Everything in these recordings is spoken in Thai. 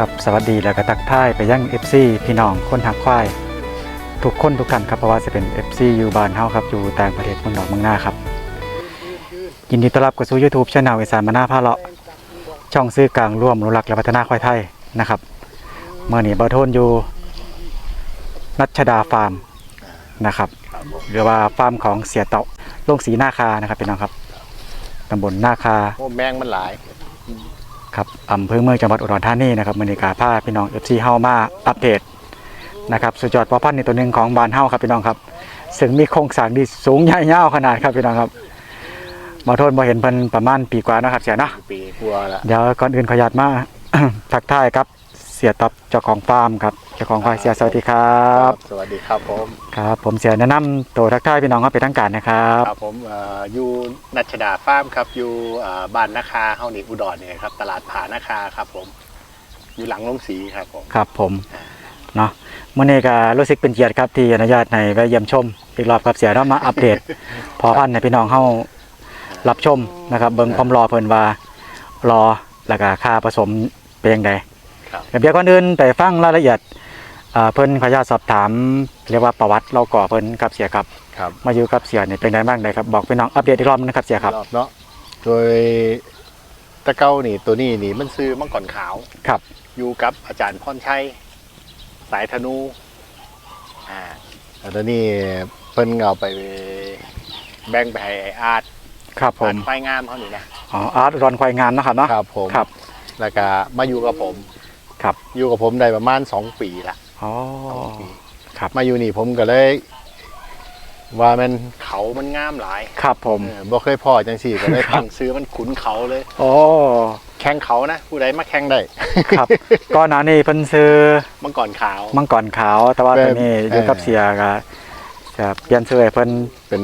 ครับสวัสดีแล้วก็ทักทายไปยัง FC พี่น้องคนหักควาย ทุกคนทุกท่านครับเพราะว่าจะเป็น FC อยู่บ้านเฮาครับอยู่ต่างประเทศเมืองนอกเมืองหน้าครับ ยินดีต้อนรับเข้าสู่ YouTube ช่องอีสานมาหน้าพาเลาะช่องซื้อกลางร่วมอนุรักและพัฒนาควายไทยนะครับเมื่อนี้เบาโทนอยู่นัชดาฟาร์มนะครับหรือว่าฟาร์มของเสียเต่าลงสีหน้าคานะครับพี่น้องครับตำบลหน้าคาโอ้แมงมันหลาย ครับอำเภอเมืองจังหวัดอุดรธานีนะครับมณีกาผ้าพี่น้องเอฟซีเฮามาอัปเดตนะครับสุดยอดพอพันธุ์ในตัวหนึ่งของบ้านเฮาครับพี่น้องครับซึ่งมีโครงสร้างที่สูงใหญ่ยาวขนาดครับพี่น้องครับมาโทษมาเห็นเพิ่นประมาณปีกว่าเนาะครับเสียเนาะปีกลัวละเดี๋ยวก่อนอื่นขออนุญาตมาทักทายครับเสียตับเจ้าของฟาร์มครับเจ้าของควายเสียสวัสดีครับ สวัสดีครับผม ครับ ผมเสียแนะนำตัวทักทายพี่น้องครับเป็นทางการนะครับครับผมเอ่ออยู่นัชดาฟาร์มครับอยู่เอ่อบ้านนาคาเฮานี่อุดรเนี่ยครับตลาดผานาคาครับผม อยู่หลังลงสีครับผมครับผมเนาะมื่อนี้ก็รู้สึกเป็นเกียรติครับที่อนุญาตในแวะเยี่ยมชม อีกรอบครับเสียเนาะมาอัปเดต พอพันธุ์ในพี่น้องเฮารับชมนะครับเบิ่งความรอเพิ่นว่ารอแล้วก็ค่าผสมเป็นยังไงครับเดี๋ยวก่อนอื่นไปฟังรายละเอียด อ่าเพิ่นขออนุญาตสอบถาม เรียกว่าประวัติเราก่อเพิ่นครับเสียครับ ครับมาอยู่กับเสียนี่เป็นไงบ้างได้ครับบอกพี่น้องอัปเดตอีกรอบนึงนะครับเสียครับรอบเนาะโดยตะเก้านี่ตัวนี้นี่มันซื้อมังกรขาวครับ อยู่กับอาจารย์พรชัย สายธนูอ่าแล้วตัวนี้เพิ่นเอาไปแบ่งไปให้ไอ้อาร์ตครับผอามร์ตไฟงามเขานี่นะอ๋ออาร์ตรอนควายงานเนาะครับเนาะ ครับผมครับแล้วก็มาอยู่กับผมครับ อยู่กับผมได้ประมาณสองปีละ อ๋อสองปีครับ มาอยู่นี่ผมก็เลย ว่ามันเขามันงามหลาย ครับผมเออบ่เคยพ่อจังสี่ก็เลยตั้งซื้อมันขุนเขาเลยโอ้แข่งเขานะ ผู้ใดมาแข่งได้ ครับ ก่อนหน้านี้เพิ่นซื้อมังกรขาว มังกรขาว แต่ว่าแบบตอนนี้อยู่กับเออเสียก็จะเปลี่ยนชื่อให้เพิ่นเป็น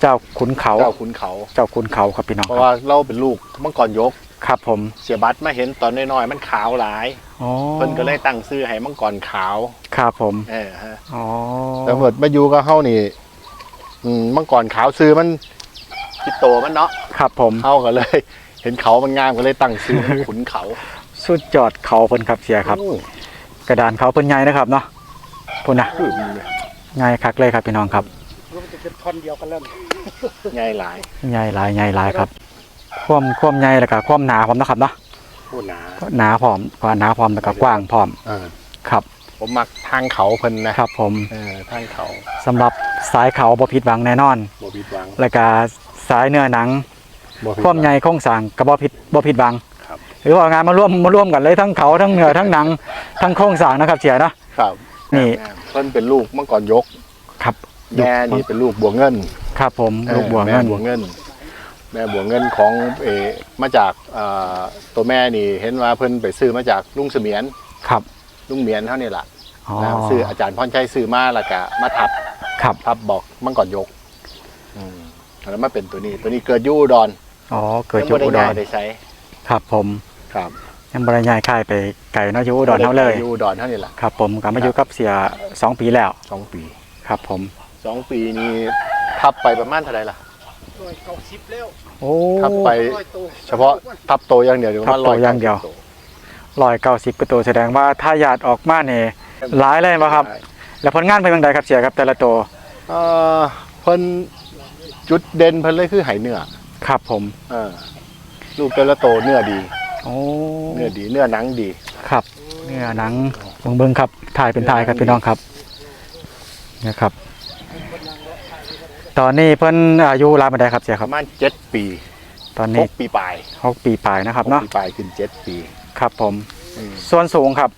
เจ้าขุนเขา เจ้าขุนเขา เจ้าขุนเขาครับพี่น้องเพคราะรับว่าเราเป็นลูกมังกรยก ครับผมเสียบัตรมาเห็นตอนน้อยๆมันขาวหลายอ๋อเพิ่นก็เลยตั้งซื้อให้มังกรขาวครับผมเออฮะอ๋อแต่เมื่อมาอยู่กับเฮานี่อืมมังกรขาวซื้อมันคิดโตมันเนาะครับผมเฮาก็เลย เห็นเขามันงามก็เลยตั้งซื้อมันขุนเขาสุดยอดเขาเพิ่นครับเสียครับโอ้กระดานเขาเพิ่นใหญ่นะครับเนาะพุ่นนะคือมันเลยใหญ่คักเลยครับพี่น้องครับมันจะเป็นท่อนเดียวกันแล้วนี่ใหญ่หลายใหญ่หลายใหญ่หลายครับ ความความใหญ่แล้วก็ความหนาพร้อมนะครับเนาะผู้หนาหนาพร้อมกว่าหนาพร้อมแล้วก็กว้างพร้อมเออครับ ผมมักทางเขาเพิ่นนะครับ ผมเออทางเขาสำหรับสายเขาบ่ผิดหวังแน่นอน บ่ผิดหวังแล้วก็สายเนื้อหนัง บ่ผิดความใหญ่โครงสร้างก็บ่ผิดบ่ผิดหวังครับ หรือว่างานมาร่วมมาร่วมกันเลยทั้งเขาทั้งเนื้อทั้งหนังทั้งโครงสร้างนะครับเสียเนาะครับนี่ เพิ่นเป็นลูกมังกรยก ครับแม่นี่เป็นลูกบัวเงินครับผมออลูกบัวแม่เงินบัวเงิน แม่บัวเงินของเออมาจากเอ่อตัวแม่นี่เห็นว่าเพิ่นไปซื้อมาจากลุงเสมียนครับ ลุงเหมียนเท่านี่ล่ะอ๋อนะซื้ออาจารย์พรชัยซื้อมาแล้วก็มาทับครับทับบอกมังกรยกอืมแล้วมาเป็นตัวนี้ ตัวนี้เกิดอยูอุดอนอ๋อเกิดอยังยู่บ่ได้อุดง่ายรได้ใช้ครับผมครับยังบรรยายค่ายไปไก่เนาะอยู่อุดรเฮาเลยอยูอุดอนเท่านี้ล่ะครับ ผมก็มาอยู่กับเสียสองปีแล้วสองปี ครับผมสองปีนี้ทับไปประมาณเท่าไหร่ล่ะ ร้อยเก้าสิบแล้วโอ้ทับไป ร้อยตัวเฉพาะทับโตอย่างเดียวหรือทัว่าบโตอย่างเดียวร้อยเก้าสิบกว่าตัวแสดงว่าถ้าหยาดออกมาเนี่ยหลายเลยป่ะครับ แล้วผลงานเป็นยังไงครับเสียครับแต่ละตัวเอ่อเพิ่นจุดเด่นเพิ่นเลยคือไหเนื้อครับผมเออลูกแต่ละโตเนื้อดี โอ้เนื้อดีเนื้อหนังดีครับ เนื้อหนังเบิ่งเบิ่งครับถ่ายเป็นถ่ายครับพี่น้องครับเนี่ยครับ ตอนนี้เพิ่นอายุรายบันไดครับเสียปครับ ระมาณเจ็ดปีตอนหนี้กปีปลายหกปีปลายนะครับหกเนาะปีปลายขึ้นเจ็ดปีครับผม ส่วนสูงครับ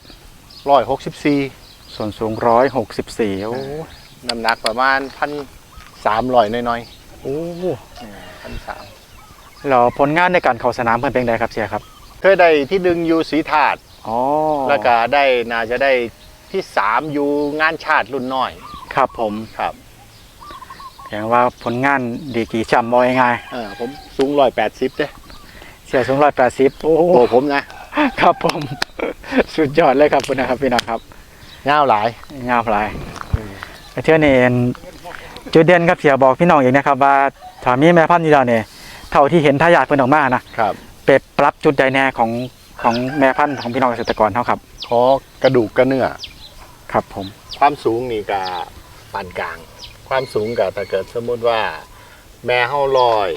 ร้อยหกสิบสี่ส่วนสูงร้อยหกสิบสี่โอ้น้ำหนักประมาณพันสามร้อยน้อยโอ้ๆพันสามแล้วผลงานในการเข้าสนามเพิ่นเป็นไงครับเสียครับเคยได้ที่ดึงอยูสีถาด อ๋อแล้วก็ได้น่าจะได้ที่สามอยู่งานชาติรุ่นน้อย ครับผม ครับ แสดงว่าผลงานดีกี่จำมอยง่ายเออผมสูงร้อยแปดสิบเด้เสียสูงร้อยแปดสิบโอ้โตผมนะ ครับผม สุดยอดเลยครับคุณนะครับพี่น้องครับยาวหลาย งามหลายเที่ยวนี้เองจุดเด่นครับเสียบอกพี่น้องอีกนะครับ ว่าถามีแม่พันธุ์นี่เราเนี่ยเท่าที่เห็นทายาทเพิ่นออกมานะครับไปปรับจุดใดแน่ของของแม่พันธุ์ของพี่น้องเกษตรกรเท่าครับอกระดูกกระเนื้อ ครับผม ความสูงนี่ก็ปานกลาง ความสูงก็ถ้าเกิดสมมุติว่า แม่เฮาลอย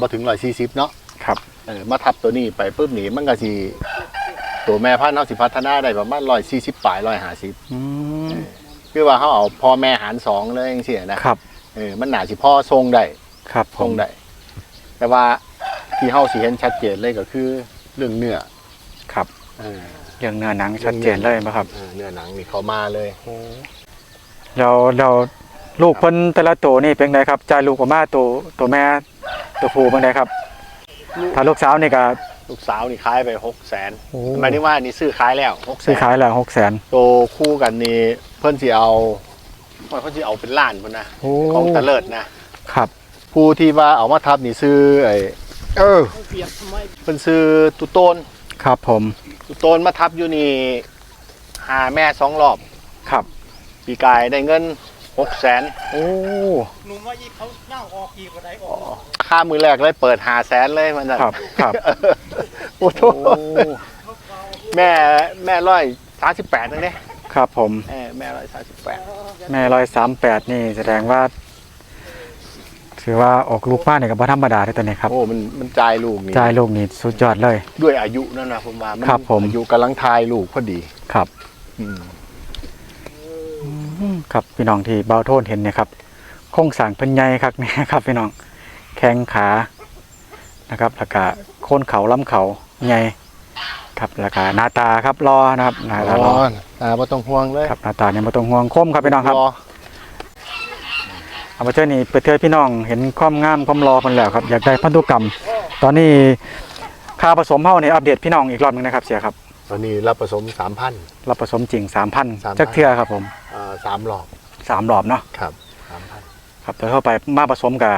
บ่ถึง140เนาะครับเออมาทับตัวนี้ไปปุ๊บนี่มันก็สิตัวแม่พันธุ์เฮาสิพัฒนาได้ประมาณ140ปลาย150อืมคือว่าเฮาเอาพ่อแม่หารสองเลยจังซี่นะครับเออมันน่าสิพ่อทรงได้ครับผทรมงได้แต่ว่าที่เฮาสิเห็นชัดเจนเลยก็คือเรื่องเนื้อครับเออเรื่องเนื้อหนังชัดเจนเลยป่ะครับเออเนื้อหนังนี่เขามาเลยเราเรา ลูกเพิ่นแต่ละตัวนี่เป็นไงครับจ่ายลูกออกมาตัวตัวแม่ตัวผู้เป็นไงครับ ถ้าลูกสาวนี่ก็ลูกสาวนี่ขายไป6 0 0 0 0นโอ้หมายถึงว่านี่ซื้อขายแล้ว6 0 0 0 0ซื้อขายแล้วหกแสนโตคู่กันนี่เพิ่นสิเอาเพิ่นสิเอาเป็นล้านพุ่นนะโอ้ของตะเลิดนะครับ ผู้ที่ว่าเอามาทับนี่ซื้อไอ้เออเอาเปรียบทำไมเพิ่นซื้อตุโตนครับผมตุโตนมาทับอยู่นี่หาแม่สองรอบครับ ปีกายได้เงิน 6 0 0 0 0นโอ้หนุ่มว่าอีเขาเน่าออกอีกว่าไดออกค่ามือแรกเลยเปิดหาแสนเลยมันน่ะครับครับโอ้โหโอ้แม่แม่ร้อยสามสิบแปดนั่นเนี่ยครับผมแม่ร้อยสามสิบแปดแม่ร้อยสามแปดนี่แสดงว่า ถือว่าออกลูกป้าเนี่ยก็บ่ธรรมดาเลยตัวนี้ครับโอ้มันมันจ่ายลูกนี่จ่ายลูกนี่สุดยอดเลย ด้วยอายุนั่นนะผมว่ามันครับผมอายุกำลังทายลูกพอดีครับ อืมอืม ครับพี่น้องที่เบาโทนเห็นเนี่ยครับโครงสร้างเป็นใหญ่ครับเนี่ยครับพี่น้องแข้งขานะครับแล้วก็โคนเขาล้ำเขาใหญ่ครับแล้วก็หน้าตาครับรอนะครับหน้าตารออ่าบ่ต้องห่วงเลยครับหน้าตาเนี่ยไม่ต้องห่วงคมครับพี่น้องครับอเอามาเจอนี่เปิดเทยพี่น้องเห็นความงามความรอมันแล้วครับอยากได้พันธุกรรม ตอนนี้ค่าผสมเฮาเนี่ยอัปเดตพี่น้องอีกรอบหนึงนะครับเสียครับต อนนี้รับผสมสามพัน รับผสมจริง3,000 3,000 จักเทื่อครับผมอ่าสามหลอกสามรอบเนาะครับสามพันครับแต่เข้าไปมาผสมกับ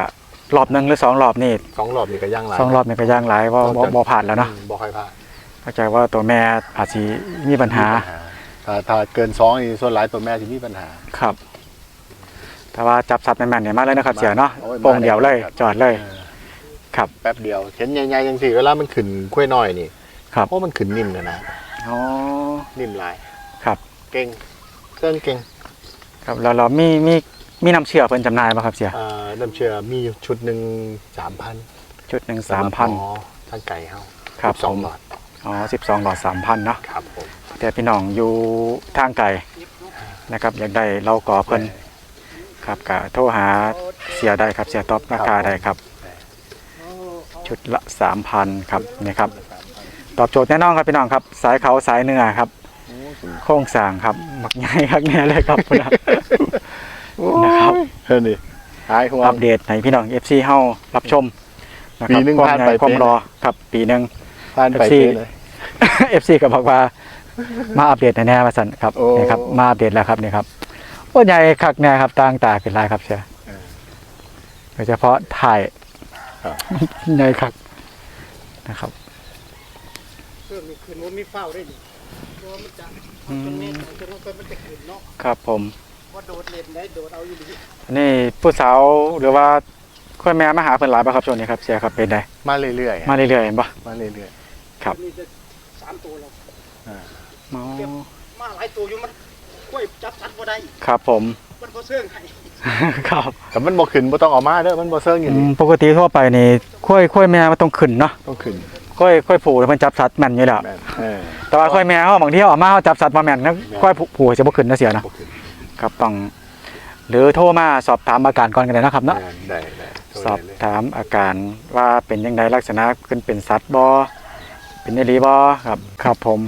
รอบหนึงหรือสองรอบนี่สองหลอกนี่ก็ย่างหลายสองรอบนี่ก็ย่างหลายว่าบ่บ่ผ่านแล้วเนาะอืมบ่ค่อยผ่านเข้าใจว่าตัวแม่อาจจะมีปัญหา ถ้าถ้าเกินสองนี่ส่วนหลายตัวแม่จะมีปัญหา ครับ แต่ว่าจับสัตว์แม่นๆเนี่ยมาเลยนะครับมาเสียเนาะโอ้ยมา โป่งเดียวเลยครับจอดเลย เออครับ แป๊บเดียวเห็นใหญ่ๆจังสิเวลามันขึ้นกล้วยน้อยนี่ ครับ เพราะมันขึ้นนิ่มนะนะอ๋อนิ่มหลายครับ เก่งเครื่องเก่งครับแล้วเรามีมีมีน้ำเชื่อเพิ่นจำหน่ายป่ะครับเสียอ่าน้ำเชื่อมีอยู่ชุดหนึ่งสามพันชุดหนึ่งสามพันทางไก่เฮาครับสองผมหลอดอ๋อสิบสองหลอดสามพันเนาะครับผมแต่พี่น้องอยู่ทางไกลนะครับอยากได้เราก่อเพิ่นครับก็โทรหาเสียได้ครับเสียตอบราคาได้ครับ ชุดละสามพันครับนี่ครับ ตอบโจทย์แน่นอนครับพี่น้องครับ สายเขาสายเนื้อครับโครงสร้างครับมักใหญ่ครับเนี่ยเลยครับพุ่นน่ะนะครับเฮ้ยนี่หายห่วอังปเดตให้พี่น้อง FC เฮารับชมนะคปีรับหนึ่งความผ่านใหญ่ไปความเป็นรอครับปีหนึ่งผ่านไป FC เป๊ะเลย FC ก็บอกว่ามาอัปเดตแน่ๆว่าสั่นครับโอ้นี่ครับมาอัปเดตแล้วครับนี่ครับโอ้ใหญ่คักแน่ครับต่างตาขึ้นหลายครับเชียเออโดยเฉพาะถ่ายครับใหญ่คักนะครับ เพิ่มมีคืนว่ามีเฝ้าได้ดิเพราะว่ามันจะอืมเป็นเม็ดจนว่ามันจะขึ้นเนาะครับผม ว่าโดดเล่นได้โดดเอาอยู่ดีนี่ผู้สาวหรือว่าค่อยแม่มาหาเพิ่นหลายป่ะครับช่วงนี้ครับเชียครับเป็นไดมาเรื่อยๆมาอะเรื่อยๆเห็นปะมาเรื่อยครับมีจะสามตัวแล้วอ๋อมาหลายตัวอยู่มันกล้วยจับสัตว์บ่ได้ครับผม มันพอเสื่องให้ครับๆแต่มันบ่ขึ้นบ่ต้องเออกมาเด้อมันบ่เซิงอยู่อืนี่มปกติทั่วไปนี่ค่อยค่อยแม่มันต้องขึ้นเนาะต้องขึ้น ค่อยค่อยผูกแล้วมันจับสัตว์แม่นอยู่แล้วแม่นเออ แต่ว่าค่อยแม่เขาบางทีเขาออกมาเขาจับสัตว์มาแม่นนะแม่นค่อยผูผูกจะบ่ขึ้นนะเสียนะบ่ขึ้น ครับต้องหรือโทรมาสอบถามอาการก่อนกันเลยนะครับเนาะแม่นได้ได้โทรสอบได้เลยถามอาการว่าเป็นยังไงลักษณะขึ้นเป็นสัตว์บ่เป็นไอรีบ่ครับ ครับผม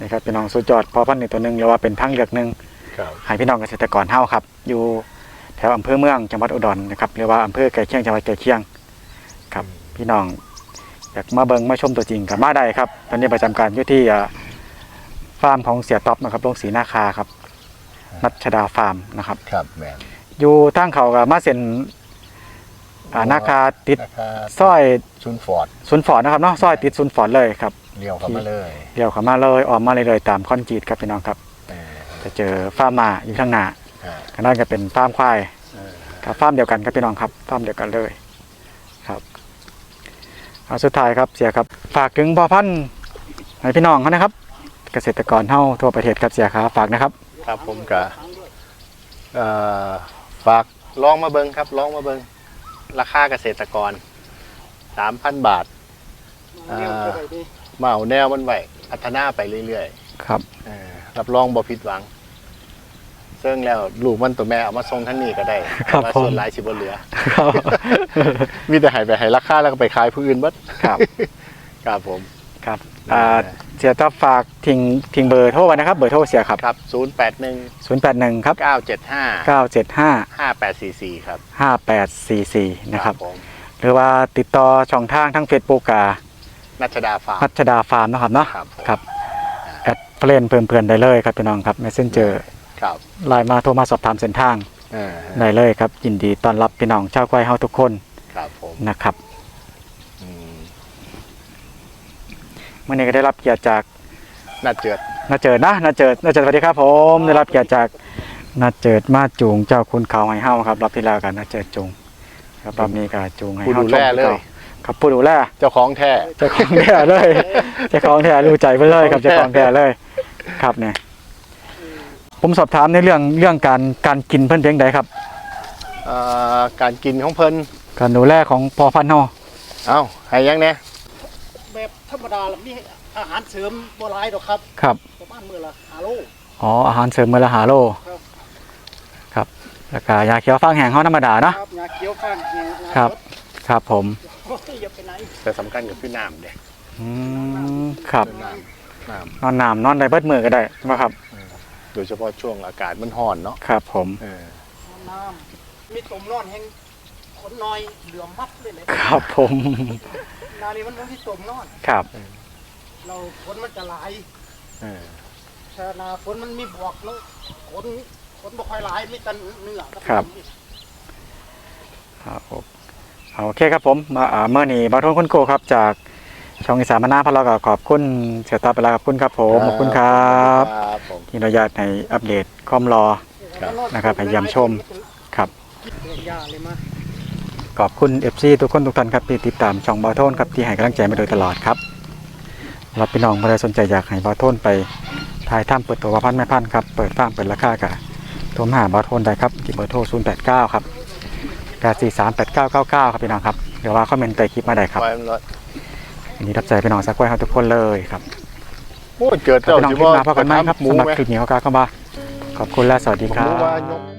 นี่ครับพี่น้องสุดยอดพอพันธุ์หนึ่งตัวหนึ่งหรือว่าเป็นทางเลือกหนึ่งครับให้พี่น้องเกษตรกรเฮาครับ อยู่แถวอำเภอเมืองจังหวัดอุดรนะครับหรือว่าอำเภอใกล้เคียงจังหวัดใกล้เคียงครับพี่น้องอยากมาเบิ่งมาชมตัวจริงกับมาได้ครับ ตอนนี้ประจำการอยู่ที่อ่าฟาร์มของเสียท็อปนะครับโรงสีนาคาครับ นัชดาฟาร์มนะครับ ครับแม่นอยู่ทางเขากับมาเซ็นอ่านาคาติดราคาซอยชุนฟอร์ดศูนย์ฟอร์ดนะครับเนาะซอยติดศูนย์ฟอร์ดเลยครับเลี้ยวเข้ามาเลยเดี๋ยวเขามาเลยออกมาเลยเลยตามคอนกรีตครับพี่น้องครับ เออจะเจอฟาร์มมาอยู่ข้างหน้าครับก็น่าจะเป็นฟาร์มควายเออครับฟาร์มเดียวกันครับพี่น้องครับฟาร์มเดียวกันเลยครับเอา สุดท้ายครับเสียครับ ฝากถึงพ่อพันธุ์ให้พี่น้องเขานะครับ เกษตรกรเฮาทั่วประเทศครับเสียขาฝากนะครับ ครับผมก็เอ่อฝากลองมาเบิงครับลองมาเบิงราคาเกษตรกร 3,000 บาทเรียกเท่าไหร่ดีมาเอาแนวมันไว้พัฒนาไปเรื่อยครับๆเออรับรองบ่ผิดหวัง ซึ่งแล้วลูกมันตัวแม่เอามาส่งทั้งนี้ก็ได้ครับแต่ว่าผม ส่วนหลายสิบ่เหลือ ครับ มีแต่ให้ไปให้ราคาแล้วก็ไปขายผู้อื่นเบัดครับ ครับผม ครับอ่าเสียต้องฝากทิ้งทิ้งเบอร์โทรไว้นะครับ เบอร์โทรเสียครับ ครับ 081 081 ครับ 975 975 5844 ครับ5844 นะครับ ผมหรือว่าติดต่อช่องทางทั้ง Facebook กับนัชดาฟาร์ม พัชดาฟาร์มนะครับเนาะครับผม ครับแอดเพลนเพื่อนๆได้เลยครับพี่น้องครับ Messenger ครับไลน์มาโทรมาสอบถามเส้นทางเออได้เลยครับ ยินดีต้อนรับพี่น้องชาวควายเฮาทุกคนครับผมนะครับอืมเมื่อนี้ก็ได้รับเกียรติจากน่าเจือดนาเจิดนะนาเจิดนาเจิดสวัสดีครับ ผมได้รับเกียรติจากนาเจิดมาจูงเจ้าคุณเขาให้เฮาครับรอบที่แล้วกันนาเจิดจูงครับรอบนี้ก็จูงให้ผู้เฮาดูแลเลยครับผู้ดูแล เจ้าของแท้ เจ้าของแท้เลย เจ้าของแท้รู้ใจไปเลยครับเจ้าของแท้เลย ครับเนี่ย ผมสอบถามในเรื่องเรื่องการการกินเพิ่นเพียงใดครับเอ่อการกินของเพิ่นการดูแลของพอพันธุ์เฮาเอ้าให้ยังเนี่ยแบบธรรมดาแล้วมีอาหารเสริมบ่หลายดอกครับครับ ประมาณมื้อละ5โล อ๋ออาหารเสริมมื้อละ5โลครับ ครับแล้วก็ยาเขียวฟางแห้งเฮาธรรมดาเนาะ ครับยาเขียวข้างเคียงครับ ครับผมโอ้ยอย่าไปไหนแต่สำคัญกับพี่น้ำเด้อืมครับ น้ำน้นอนน้ำนอนได้เบิดมือก็ได้ใช่ไหมครับำโดยเฉพาะช่วงอากาศมันร้อนเนาะครับผม เออน้ำมีตุ่มนอนแห้งขนน้อยเหลือมมัดเลยเลยครับผม นานี้มันบ่มีตุ่มนอน ครับ เราฝนมันจะหลายเออถ้าหนาฝนมันมีบวกแล้วฝนฝนบ่ค่อยหลายมีแต่เนื้อกัครับ ครับผมโอเคครับผมมาอ่าเมื่อนี้บาทนคุณโกครับจาก ช่องอีสานมานาพะเราก็ขอบคุณเสียตาไปแล้วขอบคุณครับผมขอบคุณครับครับผมที่อนุญาตในอัปเดตความรอครับนะครับให้เยี่ยมชมครับเกิดยาเลยมาขอบคุณ FC ทุกคนทุกท่านครับที่ติดตามช่องบาโทนครับที่ให้กำลังใจมาโดยตลอดครับรับพี่น้องเมื่อใดสนใจอยากให้บาโทนไปถ่ายถ้ำเปิดตัวว่าพันแม่พันธุ์ครับเปิดฟาร์มเปิดราคากะโทรมาหาบาโทนได้ครับที่เบอร์โทร089ครับ8438999ครับพี่น้องครับเดี๋ยวว่าคอมเมนต์ใต้คลิปมาได้ครับไว้มันรถ อันนี้รับใจพี่น้องสักไว้ครับทุกคนเลยครับโอ้ยเกิดครับเจ้าพี่น้องคลิปสิบ่มาพบกันไหมครับหมูสำหรับไหมคลิปนี้เขากล้าเข้ามาขอบคุณและสวัสดีผมครัรู้ว่าบยก